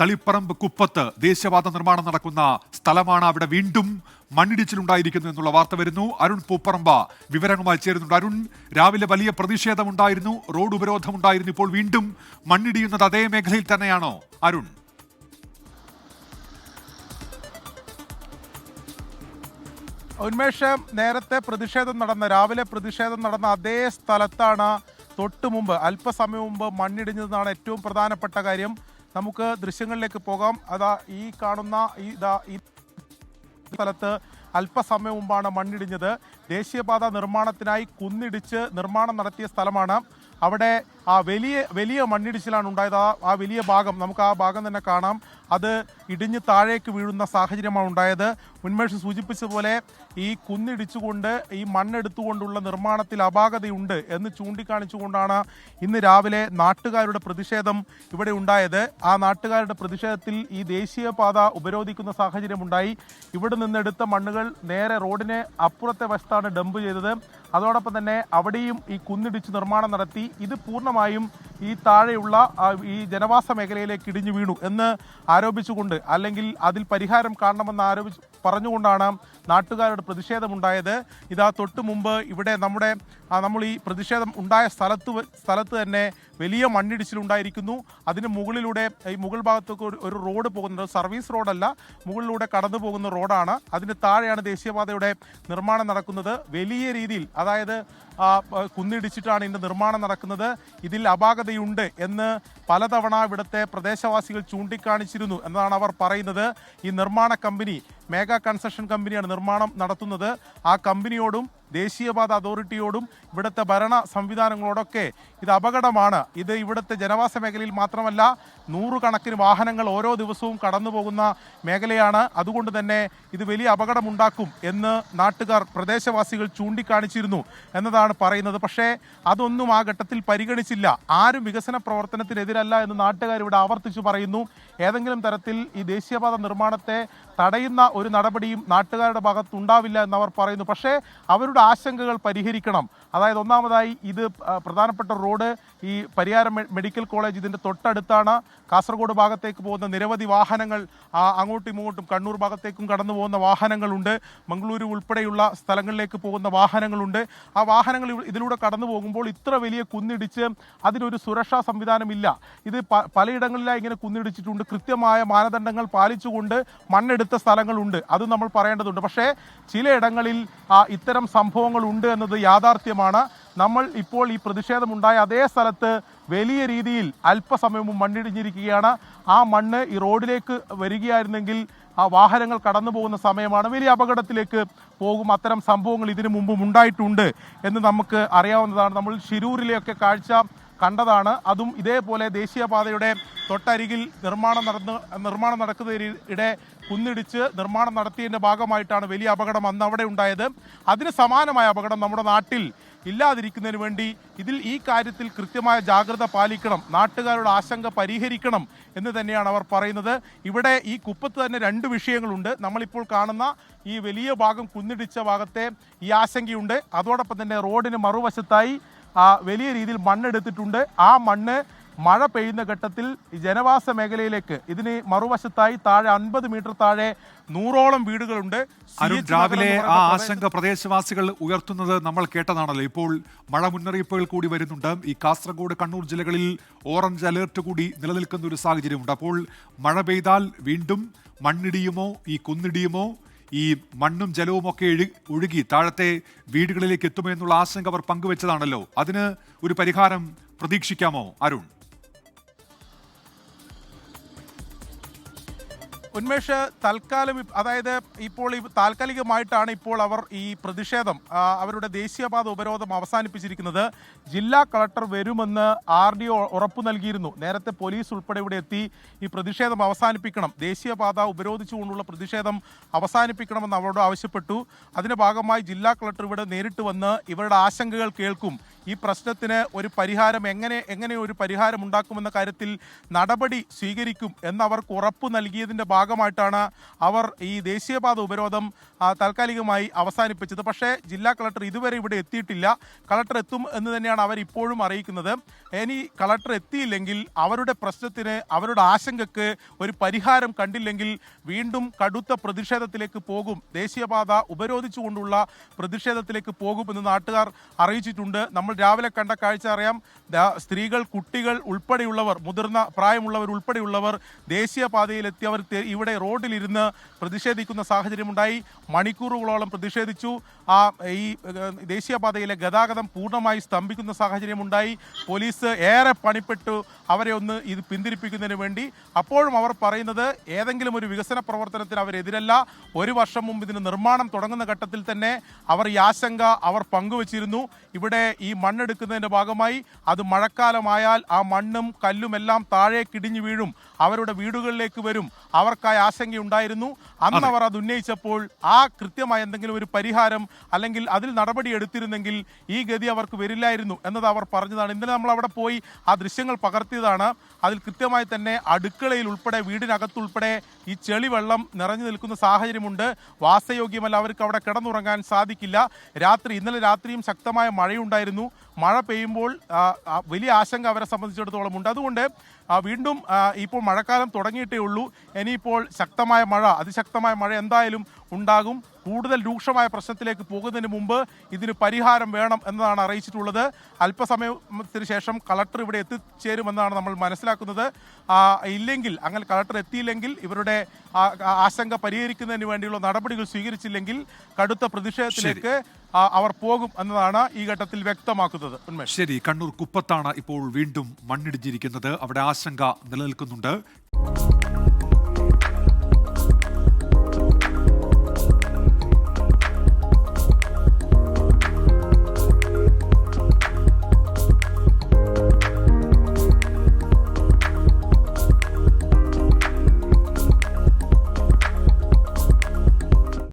തളിപ്പറമ്പ് കുപ്പത്ത് ദേശീയപാത നിർമ്മാണം നടക്കുന്ന സ്ഥലമാണ് അവിടെ വീണ്ടും മണ്ണിടിച്ചിലുണ്ടായിരിക്കുന്നു എന്നുള്ള വാർത്ത വരുന്നു. അരുൺ പൂപ്പറമ്പ വിവരങ്ങളുമായി ചേരുന്നുണ്ട്. അരുൺ രാവിലെ വലിയ പ്രതിഷേധമുണ്ടായിരുന്നു. റോഡ് ഉപരോധമുണ്ടായിരുന്നു. ഇപ്പോൾ വീണ്ടും മണ്ണിടിയുന്നത് അതേ മേഖലയിൽ തന്നെയാണോ? അരുൺ. ഉന്മേഷം നേരത്തെ പ്രതിഷേധം നടന്ന രാവിലെ പ്രതിഷേധം നടന്ന അതേ സ്ഥലത്താണ് തൊട്ടു മുമ്പ് അല്പസമയം മുമ്പ് മണ്ണിടിഞ്ഞതെന്നാണ് ഏറ്റവും പ്രധാനപ്പെട്ട കാര്യം. നമുക്ക് ദൃശ്യങ്ങളിലേക്ക് പോകാം. അതാ ഈ കാണുന്ന ഈ ഈ സ്ഥലത്ത് അല്പസമയം മുമ്പാണ് മണ്ണിടിഞ്ഞത്. ദേശീയപാത നിർമ്മാണത്തിനായി കുന്നിടിച്ച് നിർമ്മാണം നടത്തിയ സ്ഥലമാണ് അവിടെ ആ വലിയ വലിയ മണ്ണിടിച്ചിലാണ് ഉണ്ടായത്. ആ വലിയ ഭാഗം നമുക്ക് ആ ഭാഗം തന്നെ കാണാം. അത് ഇടിഞ്ഞ് താഴേക്ക് വീഴുന്ന സാഹചര്യമാണ് ഉണ്ടായത്. ഉന്മേഷ് സൂചിപ്പിച്ചതുപോലെ ഈ കുന്നിടിച്ചുകൊണ്ട് ഈ മണ്ണെടുത്തുകൊണ്ടുള്ള നിർമ്മാണത്തിൽ അപാകതയുണ്ട് എന്ന് ചൂണ്ടിക്കാണിച്ചുകൊണ്ടാണ് ഇന്ന് രാവിലെ നാട്ടുകാരുടെ പ്രതിഷേധം ഇവിടെ ഉണ്ടായത്. ആ നാട്ടുകാരുടെ പ്രതിഷേധത്തിൽ ഈ ദേശീയപാത ഉപരോധിക്കുന്ന സാഹചര്യമുണ്ടായി. ഇവിടെ നിന്നെടുത്ത മണ്ണുകൾ നേരെ റോഡിന് അപ്പുറത്തെ വശത്താണ് ഡംപ് ചെയ്തത്. അതോടൊപ്പം തന്നെ അവിടെയും ഈ കുന്നിടിച്ച് നിർമ്മാണം നടത്തി ഇത് പൂർണമായും ഈ താഴെയുള്ള ഈ ജനവാസ മേഖലയിലേക്ക് ഇടിഞ്ഞു വീണു എന്ന് ആരോപിച്ചുകൊണ്ട് അല്ലെങ്കിൽ അതിൽ പരിഹാരം കാണണമെന്ന് ആരോപിച്ച് പറഞ്ഞുകൊണ്ടാണ് നാട്ടുകാരുടെ പ്രതിഷേധമുണ്ടായത്. ഇതാ തൊട്ട് മുമ്പ് ഇവിടെ നമ്മുടെ നമ്മൾ ഈ പ്രതിഷേധം ഉണ്ടായ സ്ഥലത്ത് സ്ഥലത്ത് തന്നെ വലിയ മണ്ണിടിച്ചിലുണ്ടായിരിക്കുന്നു. അതിന് മുകളിലൂടെ ഈ മുകൾ ഭാഗത്തൊക്കെ ഒരു- റോഡ് പോകുന്നത് സർവീസ് റോഡല്ല. മുകളിലൂടെ കടന്നു പോകുന്ന റോഡാണ്. അതിന് താഴെയാണ് ദേശീയപാതയുടെ നിർമ്മാണം നടക്കുന്നത്. വലിയ രീതിയിൽ അതായത് കുന്നിടിച്ചിട്ടാണ് ഇതിന്റെ നിർമ്മാണം നടക്കുന്നത്. ഇതിൽ അപാകതയുണ്ട് എന്ന് പലതവണ ഇവിടുത്തെ പ്രദേശവാസികൾ ചൂണ്ടിക്കാണിച്ചിരുന്നു എന്നാണ് അവർ പറയുന്നത്. ഈ നിർമ്മാണ കമ്പനി മേഗാ കൺസ്ട്രക്ഷൻ കമ്പനിയാണ് നിർമ്മാണം നടത്തുന്നത്. ആ കമ്പനിയോടും ദേശീയപാത അതോറിറ്റിയോടും ഇവിടുത്തെ ഭരണ സംവിധാനങ്ങളോടൊക്കെ ഇത് അപകടമാണ്. ഇത് ഇവിടുത്തെ ജനവാസ മേഖലയിൽ മാത്രമല്ല നൂറുകണക്കിന് വാഹനങ്ങൾ ഓരോ ദിവസവും കടന്നു പോകുന്ന മേഖലയാണ്. അതുകൊണ്ട് തന്നെ ഇത് വലിയ അപകടമുണ്ടാക്കും എന്ന് നാട്ടുകാർ പ്രദേശവാസികൾ ചൂണ്ടിക്കാണിച്ചിരുന്നു എന്നതാണ് പറയുന്നത്. പക്ഷേ അതൊന്നും ആ ഘട്ടത്തിൽ പരിഗണിച്ചില്ല. ആരും വികസന പ്രവർത്തനത്തിനെതിരല്ല എന്ന് നാട്ടുകാർ ഇവിടെ ആവർത്തിച്ചു പറയുന്നു. ഏതെങ്കിലും തരത്തിൽ ഈ ദേശീയപാത നിർമ്മാണത്തെ തടയുന്ന ഒരു നടപടിയും നാട്ടുകാരുടെ ഭാഗത്തുണ്ടാവില്ല എന്നവർ പറയുന്നു. പക്ഷേ അവരുടെ ആശങ്കകൾ പരിഹരിക്കണം. അതായത് ഒന്നാമതായി ഇത് പ്രധാനപ്പെട്ട റോഡ് ഈ പരിയാരം മെഡിക്കൽ കോളേജ് ഇതിന്റെ തൊട്ടടുത്താണ്. കാസർഗോഡ് ഭാഗത്തേക്ക് പോകുന്ന നിരവധി വാഹനങ്ങൾ അങ്ങോട്ടും ഇങ്ങോട്ടും കണ്ണൂർ ഭാഗത്തേക്കും കടന്നു പോകുന്ന വാഹനങ്ങളുണ്ട്. മംഗളൂരു ഉൾപ്പെടെയുള്ള സ്ഥലങ്ങളിലേക്ക് പോകുന്ന വാഹനങ്ങളുണ്ട്. ആ വാഹനങ്ങൾ ഇതിലൂടെ കടന്നു പോകുമ്പോൾ ഇത്ര വലിയ കുന്നിടിച്ച് അതിനൊരു സുരക്ഷാ സംവിധാനമില്ല. ഇത് പലയിടങ്ങളിലായി ഇങ്ങനെ കുന്നിടിച്ചിട്ടുണ്ട്. കൃത്യമായ മാനദണ്ഡങ്ങൾ പാലിച്ചുകൊണ്ട് മണ്ണെടുത്ത സ്ഥലങ്ങളുണ്ട്. അത് നമ്മൾ പറയേണ്ടതുണ്ട്. പക്ഷേ ചിലയിടങ്ങളിൽ ഇത്തരം ഇത്തരം സംഭവങ്ങൾ ഉണ്ട് എന്നത് യാഥാർത്ഥ്യമാണ്. നമ്മൾ ഇപ്പോൾ ഈ പ്രതിഷേധമുണ്ടായ അതേ സ്ഥലത്ത് വലിയ രീതിയിൽ അല്പസമയവും മണ്ണിടിഞ്ഞിരിക്കുകയാണ്. ആ മണ്ണ് ഈ റോഡിലേക്ക് വരികയായിരുന്നെങ്കിൽ ആ വാഹനങ്ങൾ കടന്നു പോകുന്ന സമയമാണ് വലിയ അപകടത്തിലേക്ക് പോകും. അത്തരം സംഭവങ്ങൾ ഇതിനു മുമ്പും ഉണ്ടായിട്ടുണ്ട് എന്ന് നമുക്ക് അറിയാവുന്നതാണ്. നമ്മൾ ഷിരൂരിലെയൊക്കെ കാഴ്ച കണ്ടതാണ്. അതും ഇതേപോലെ ദേശീയപാതയുടെ തൊട്ടരികിൽ നിർമ്മാണം നടന്ന് നിർമ്മാണം നടക്കുന്നതിനിടെ കുന്നിടിച്ച് നിർമ്മാണം നടത്തിയതിന്റെ ഭാഗമായിട്ടാണ് വലിയ അപകടം അന്ന് അവിടെ ഉണ്ടായത്. അതിന് സമാനമായ അപകടം നമ്മുടെ നാട്ടിൽ ഇല്ലാതിരിക്കുന്നതിന് വേണ്ടി ഇതിൽ ഈ കാര്യത്തിൽ കൃത്യമായ ജാഗ്രത പാലിക്കണം നാട്ടുകാരുടെ ആശങ്ക പരിഹരിക്കണം എന്ന് തന്നെയാണ് അവർ പറയുന്നത്. ഇവിടെ ഈ കുപ്പത്ത് തന്നെ രണ്ട് വിഷയങ്ങളുണ്ട്. നമ്മളിപ്പോൾ കാണുന്ന ഈ വലിയ ഭാഗം കുന്നിടിച്ച ഭാഗത്തെ ഈ ആശങ്കയുണ്ട്. അതോടൊപ്പം തന്നെ റോഡിന് മറുവശത്തായി വലിയ രീതിയിൽ മണ്ണെടുത്തിട്ടുണ്ട്. ആ മണ്ണ് മഴ പെയ്യുന്ന ഘട്ടത്തിൽ ജനവാസ മേഖലയിലേക്ക് ഇതിന് മറുവശത്തായി താഴെ അൻപത് മീറ്റർ താഴെ നൂറോളം വീടുകളുണ്ട്. രാവിലെ ആ ആശങ്ക പ്രദേശവാസികൾ ഉയർത്തുന്നത് നമ്മൾ കേട്ടതാണല്ലോ. ഇപ്പോൾ മഴ മുന്നറിയിപ്പുകൾ കൂടി വരുന്നുണ്ട്. ഈ കാസർഗോഡ് കണ്ണൂർ ജില്ലകളിൽ ഓറഞ്ച് അലേർട്ട് കൂടി നിലനിൽക്കുന്ന ഒരു സാഹചര്യമുണ്ട്. അപ്പോൾ മഴ പെയ്താൽ വീണ്ടും മണ്ണിടിയുമോ? ഈ കുന്നിടിയുമോ? ഈ മണ്ണും ജലവും ഒക്കെ ഒഴുകി താഴത്തെ വീടുകളിലേക്ക് എത്തുമോ എന്നുള്ള ആശങ്ക അവർ പങ്കുവെച്ചതാണല്ലോ. അതിന് ഒരു പരിഹാരം പ്രതീക്ഷിക്കാമോ അരുൺ? ഉന്മേഷ് തൽക്കാലം അതായത് ഇപ്പോൾ ഈ താൽക്കാലികമായിട്ടാണ് ഇപ്പോൾ അവർ ഈ പ്രതിഷേധം അവരുടെ ദേശീയപാത ഉപരോധം അവസാനിപ്പിച്ചിരിക്കുന്നത്. ജില്ലാ കളക്ടർ വരുമെന്ന് ആർ ഡി ഒ ഉറപ്പു നൽകിയിരുന്നു. നേരത്തെ പോലീസ് ഉൾപ്പെടെ ഇവിടെ എത്തി ഈ പ്രതിഷേധം അവസാനിപ്പിക്കണം. ദേശീയപാത ഉപരോധിച്ചുകൊണ്ടുള്ള പ്രതിഷേധം അവസാനിപ്പിക്കണമെന്ന് അവരോട് ആവശ്യപ്പെട്ടു. അതിന്റെ ഭാഗമായി ജില്ലാ കളക്ടർ ഇവിടെ നേരിട്ട് വന്ന് ഇവരുടെ ആശങ്കകൾ കേൾക്കും. ഈ പ്രശ്നത്തിന് ഒരു പരിഹാരം എങ്ങനെ എങ്ങനെ ഒരു പരിഹാരം ഉണ്ടാക്കുമെന്ന കാര്യത്തിൽ നടപടി സ്വീകരിക്കും എന്ന് അവർക്ക് ഉറപ്പ് നൽകിയതിന്റെ ഭാഗമായിട്ടാണ് അവർ ഈ ദേശീയപാത ഉപരോധം താൽക്കാലികമായി അവസാനിപ്പിച്ചത്. പക്ഷേ ജില്ലാ കളക്ടർ ഇതുവരെ ഇവിടെ എത്തിയിട്ടില്ല. കളക്ടർ എത്തും എന്ന് തന്നെയാണ് അവർ ഇപ്പോഴും അറിയിക്കുന്നത്. ഇനി കളക്ടർ എത്തിയില്ലെങ്കിൽ അവരുടെ പ്രശ്നത്തിന് അവരുടെ ആശങ്കക്ക് ഒരു പരിഹാരം കണ്ടില്ലെങ്കിൽ വീണ്ടും കടുത്ത പ്രതിഷേധത്തിലേക്ക് പോകും. ദേശീയപാത ഉപരോധിച്ചുകൊണ്ടുള്ള പ്രതിഷേധത്തിലേക്ക് പോകുമെന്ന് നാട്ടുകാർ അറിയിച്ചിട്ടുണ്ട്. നമ്മൾ രാവിലെ കണ്ട കാഴ്ച അറിയാം. സ്ത്രീകൾ കുട്ടികൾ ഉൾപ്പെടെയുള്ളവർ മുതിർന്ന പ്രായമുള്ളവർ ഉൾപ്പെടെയുള്ളവർ ദേശീയപാതയിലെത്തി അവർ തെ- ഇവിടെ റോഡിലിരുന്ന് പ്രതിഷേധിക്കുന്ന സാഹചര്യമുണ്ടായി. മണിക്കൂറുകളോളം പ്രതിഷേധിച്ചു. ആ ഈ ദേശീയപാതയിലെ ഗതാഗതം പൂർണമായി സ്തംഭിക്കുന്ന സാഹചര്യമുണ്ടായി. പോലീസ് ഏറെ പണിപ്പെട്ടു അവരെ ഒന്ന് ഇത് പിന്തിരിപ്പിക്കുന്നതിന് വേണ്ടി. അപ്പോഴും അവർ പറയുന്നത് ഏതെങ്കിലും ഒരു വികസന പ്രവർത്തനത്തിന് അവരെതിരല്ല. ഒരു വർഷം മുമ്പ് ഇതിന് നിർമ്മാണം തുടങ്ങുന്ന ഘട്ടത്തിൽ തന്നെ അവർ ഈ ആശങ്ക അവർ പങ്കുവച്ചിരുന്നു. ഇവിടെ ഈ മണ്ണെടുക്കുന്നതിന്റെ ഭാഗമായി അത് മഴക്കാലമായാൽ ആ മണ്ണും കല്ലും എല്ലാം താഴേക്കിടിഞ്ഞു വീഴും. അവരുടെ വീടുകളിലേക്ക് വരും. അവർക്കായി ആശങ്കയുണ്ടായിരുന്നു. അന്ന് അവർ അത് ഉന്നയിച്ചപ്പോൾ ആ കൃത്യമായ എന്തെങ്കിലും ഒരു പരിഹാരം അല്ലെങ്കിൽ അതിൽ നടപടി എടുത്തിരുന്നെങ്കിൽ ഈ ഗതി അവർക്ക് വരില്ലായിരുന്നു എന്നത് അവർ പറഞ്ഞതാണ്. ഇന്നലെ നമ്മൾ അവിടെ പോയി ആ ദൃശ്യങ്ങൾ പകർത്തിയതാണ്. അതിൽ കൃത്യമായി തന്നെ അടുക്കളയിൽ ഉൾപ്പെടെ വീടിനകത്തുൾപ്പെടെ ഈ ചെളി വെള്ളം നിറഞ്ഞു നിൽക്കുന്ന സാഹചര്യമുണ്ട്. വാസയോഗ്യമല്ല അവർക്ക് അവിടെ കിടന്നുറങ്ങാൻ സാധിക്കില്ല. രാത്രി ഇന്നലെ രാത്രിയും ശക്തമായ മഴയുണ്ടായിരുന്നു. മഴ പെയ്യുമ്പോൾ വലിയ ആശങ്ക അവരെ സംബന്ധിച്ചിടത്തോളം ഉണ്ട്. അതുകൊണ്ട് വീണ്ടും ഇപ്പോൾ മഴക്കാലം തുടങ്ങിയിട്ടേ ഉള്ളൂ. ഇനിയിപ്പോൾ ശക്തമായ മഴ അതിശക്തമായ മഴ എന്തായാലും ഉണ്ടാകും. കൂടുതൽ രൂക്ഷമായ പ്രശ്നത്തിലേക്ക് പോകുന്നതിന് മുമ്പ് ഇതിന് പരിഹാരം വേണം എന്നതാണ് അറിയിച്ചിട്ടുള്ളത്. അല്പസമയത്തിന് ശേഷം കളക്ടർ ഇവിടെ എത്തിച്ചേരുമെന്നാണ് നമ്മൾ മനസ്സിലാക്കുന്നത്. ഇല്ലെങ്കിൽ അങ്ങനെ കളക്ടർ എത്തിയില്ലെങ്കിൽ ഇവരുടെ ആശങ്ക പരിഹരിക്കുന്നതിന് വേണ്ടിയുള്ള നടപടികൾ സ്വീകരിച്ചില്ലെങ്കിൽ കടുത്ത പ്രതിഷേധത്തിലേക്ക് അവർ പോകും എന്നതാണ് ഈ ഘട്ടത്തിൽ വ്യക്തമാക്കുന്നത്. ശരി കണ്ണൂർ കുപ്പത്താണ് ഇപ്പോൾ വീണ്ടും മണ്ണിടിഞ്ഞിരിക്കുന്നത്. അവിടെ ആശങ്ക നിലനിൽക്കുന്നുണ്ട്.